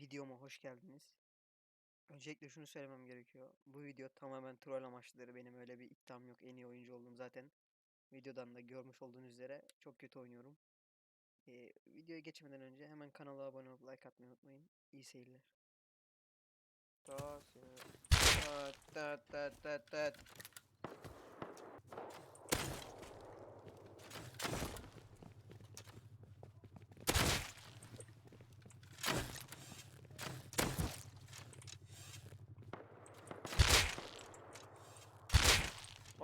videoma hoş geldiniz. Öncelikle şunu söylemem gerekiyor. Bu video tamamen troll amaçlıdır. Benim öyle bir iddiam yok. En iyi oyuncu olduğum zaten videodan da görmüş olduğunuz üzere çok kötü oynuyorum. Ee, videoya geçmeden önce hemen kanala abone olup like atmayı unutmayın. İyi seyirler. Tat tat tat tat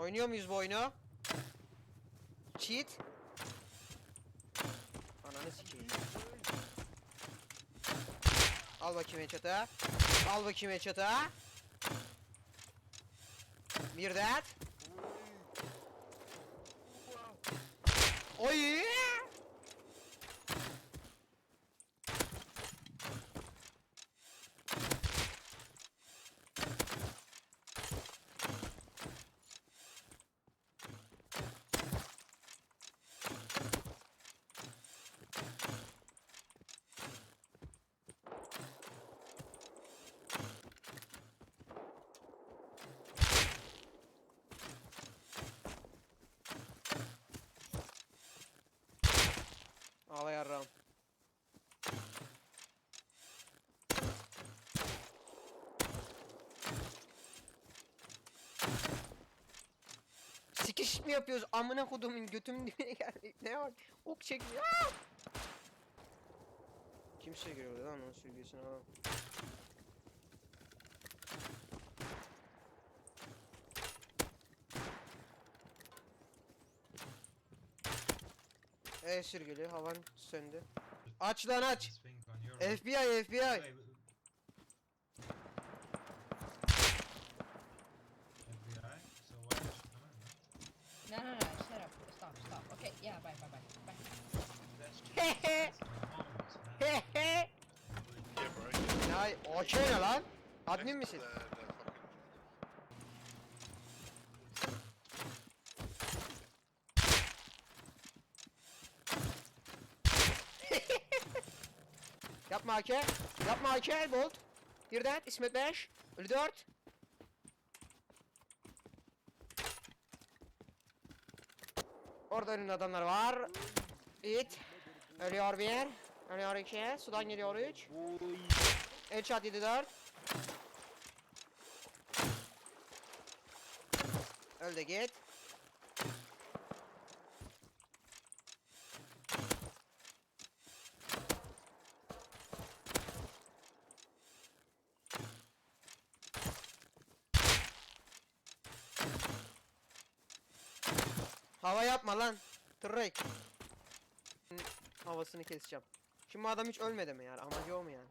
Oynuyor muyuz bu oyunu? Cheat. Ananı sikeyim. Al bakayım headshot'ı. Al bakayım headshot'ı. Bir that. Oy! Ağla yarram. Sikiş mi yapıyoruz? Amına kodumun götümün dibine geldi. Ne var? Ok çekiyor. Aa! Kim sürgülüyor lan onun sürgüsünü ha? E sürgülü havan söndü. Aç lan aç. FBI FBI. No, no, no, shut up. Stop, stop. Okay, yeah, bye, bye, bye. Bye. Hehe. Hehe. Ya o ne lan? Admin misin? The, the fucking... Yapma AK. Yapma AK. Bolt. Bir de İsmet 5. Ölü 4. Orada önünde adamlar var. It. Ölüyor bir. Ölüyor iki. Sudan geliyor 3. Headshot 7 4. Öl de git. Hava yapma lan. Tırrek. Havasını keseceğim. Şimdi adam hiç ölmedi mi yani? Amacı o mu yani?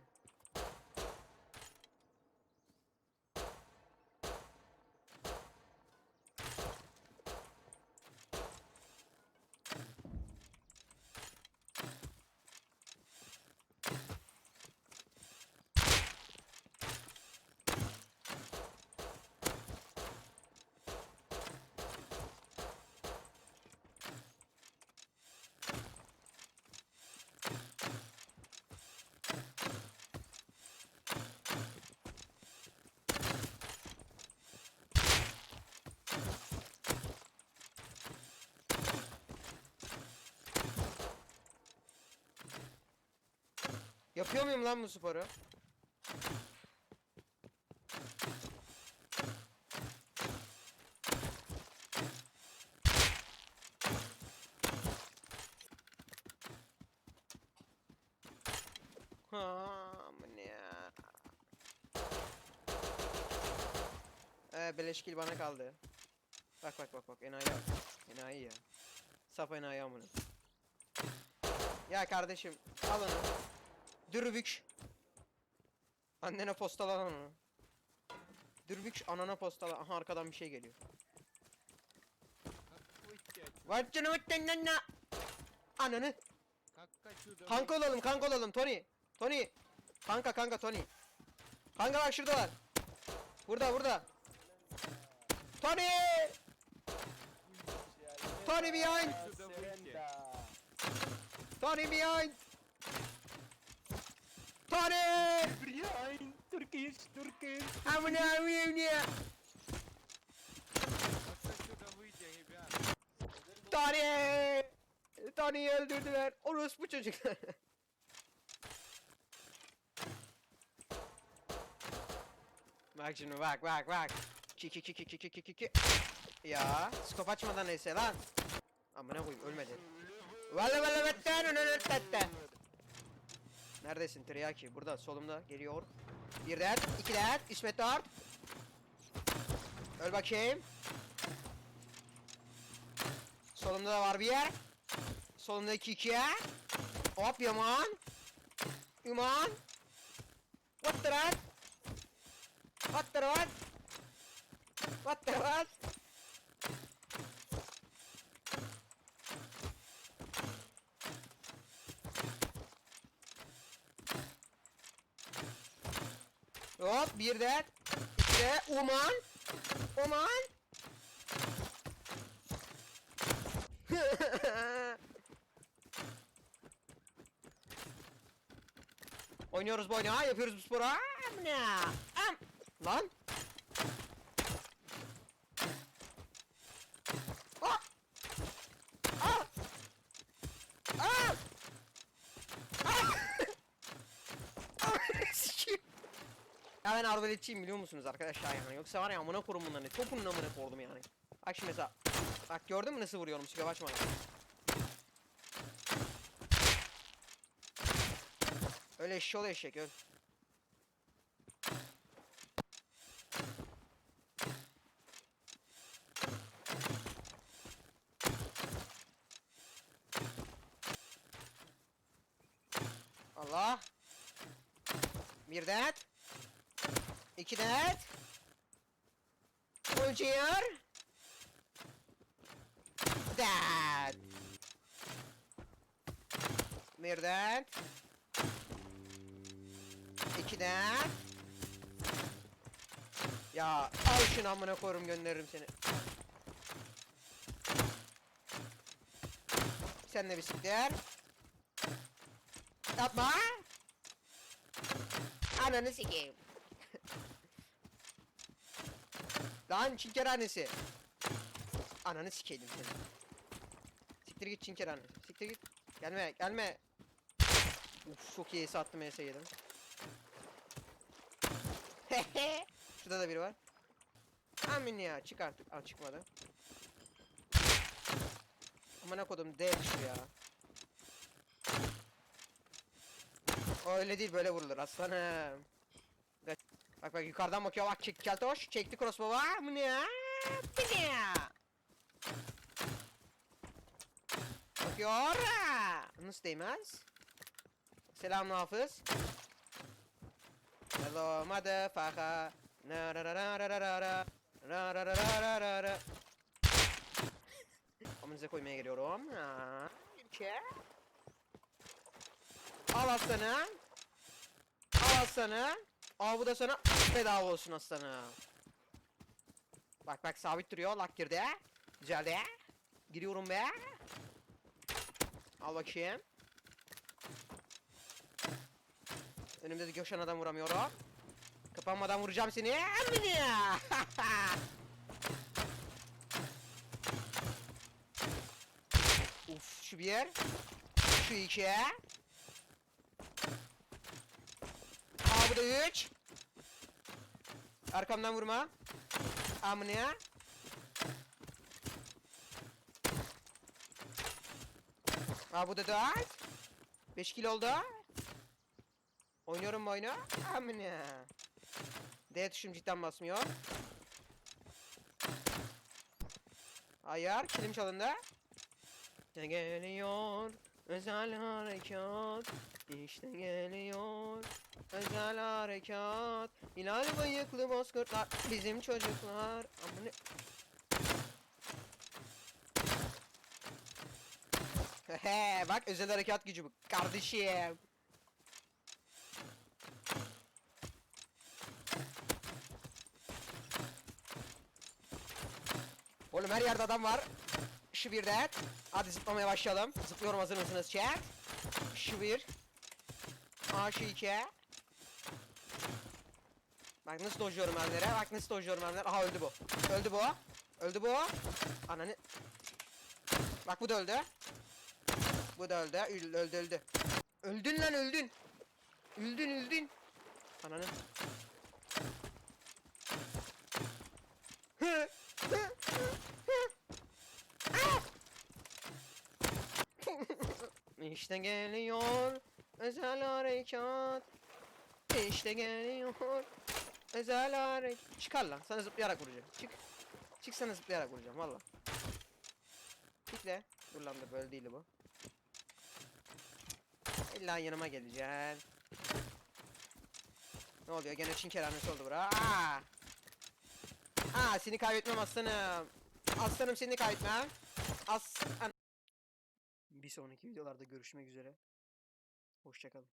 Yapıyor muyum lan bu sporu? Aman ya. Ee, beleşkil bana kaldı. Bak bak bak bak enayi. Enayi ya. Sap enayi amına. Ya kardeşim al onu. Dürbük. Annene postala lan onu. Dürbük anana postala. Aha arkadan bir şey geliyor. Lan la. Ananı. Kanka olalım kanka olalım Tony. Tony. Kanka kanka Tony. Kanka bak şuradalar. Burada burada. Tony. Tony behind. Tony behind. Tarih! Brian, Türkiye, Türkiye. Amına amına. Tarih! Tarih'i öldürdüler. Orospu çocuklar. bak şimdi bak bak bak. Kiki kiki kiki kiki kiki. Ya, skop açmadan neyse lan. Amına koyayım ölmedi. Vallahi vallahi betten önünü tetten. Neredesin Tiryaki? Burada solumda geliyor. Bir dert, iki dert, İsmet dört. Öl bakayım. Solumda da var bir yer. Solumda iki iki. Hop yaman. Yaman. What the rat? What the rat? What the rat? Hop bir de iki de Uman. Uman. Oynuyoruz bu oyunu ha yapıyoruz bu sporu. Am ne? Am. Lan. Ya ben arbaletçiyim biliyor musunuz arkadaşlar yani yoksa var ya amına korum bunları topunun amına koydum yani. Bak şimdi mesela bak gördün mü nasıl vuruyorum siga açma. Öyle eşşoğlu eşek öl. Allah. Bir. İki det. Ulciyor. Det. Bir det. İki det. Ya al şunu amına koyarım gönderirim seni. Sen de bisiklet. Yapma. Ananı sikeyim. Lan çinker annesi. Ananı sikeydim seni. Siktir git çinker anne. Siktir git. Gelme gelme. Uf çok iyi sattım ES yedim. Şurada da biri var. Amin ya çık artık. Aa çıkmadı. Amına kodum D düştü ya. O öyle değil böyle vurulur aslanım. Bak bak, yukarıdan bakıyor bak çek keltoş çekti crossbow'a bu ne ya? Bu ne ya? Bakıyor. Nasıl değmez? Selam hafız. Hello motherfucker. Na ra ra ra ra koymaya geliyorum. İki. Al aslanı. Al aslanı. Al bu da sana bedava olsun aslanı. Bak bak sabit duruyor. Lak girdi. Güzel de. Giriyorum be. Al bakayım. Önümde de coşan adam vuramıyorum. Kapanmadan vuracağım seni. Amına. Uf şu bir. Şu iki. Aa bu da üç. Arkamdan vurma. Amına. Aa bu da dört. Beş kilo oldu. Oynuyorum bu oyunu. Amına. D tuşum cidden basmıyor. Hayır, kilim çalındı. Geliyor özel harekat. İşte geliyor özel harekat. Hilal bıyıklı bozkurtlar bizim çocuklar. Amına. Hehe bak özel harekat gücü bu kardeşim. Oğlum her yerde adam var. Şu bir de. Hadi zıplamaya başlayalım. Zıplıyorum hazır mısınız chat? Şu bir. Aa şu iki. Bak nasıl dojluyorum mermilere. Bak nasıl dojluyorum mermileri. Aha öldü bu. Öldü bu. Öldü bu. Ananı. Bak bu da öldü. Bu da öldü. Öldü öldü öldü. Öldün lan öldün. Öldün öldün. Ananı. Ah! İşte geliyor özel harekat. İşte geliyor özel harekat. Çıkar lan sana zıplayarak vuracağım. Çık. Çık sana zıplayarak vuracağım valla. Çık Dur lan dur böyle değil bu. İlla yanıma geleceksin. Ne oluyor gene Çin keramesi oldu bura. Aa! Aa seni kaybetmem aslanım. Aslanım seni kaybetmem. As... an- Bir sonraki videolarda görüşmek üzere. Hoşçakalın.